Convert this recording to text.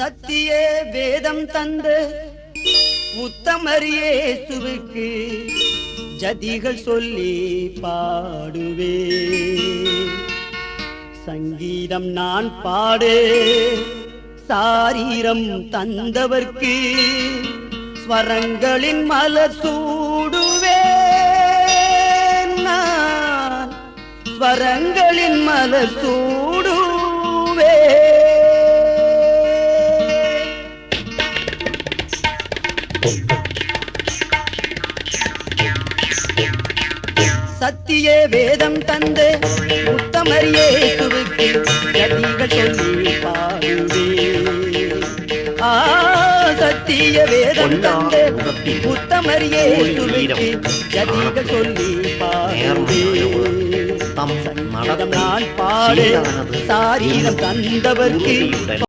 சத்தியே வேதம் தந்த உத்தமரியேசுவுக்கு ஜதிகள் சொல்லி பாடுவே. சங்கீதம் நான் பாடு சாரீரம் தந்தவர்க்கு ஸ்வரங்களின் மலர் சூடுவே நான். ஸ்வரங்களின் மலர் சூடு சத்திய வேதம் தந்து உத்தமரியேசுவுக்கு ஜதிகள் சொல்லி பாடுவே. ஆ சத்திய வேதம் தந்து உத்தமரியேசுவுக்கு ஜதிகள் சொல்லி பாடுவே. நான் பாடு சாரீரம் தந்தவர்க்கு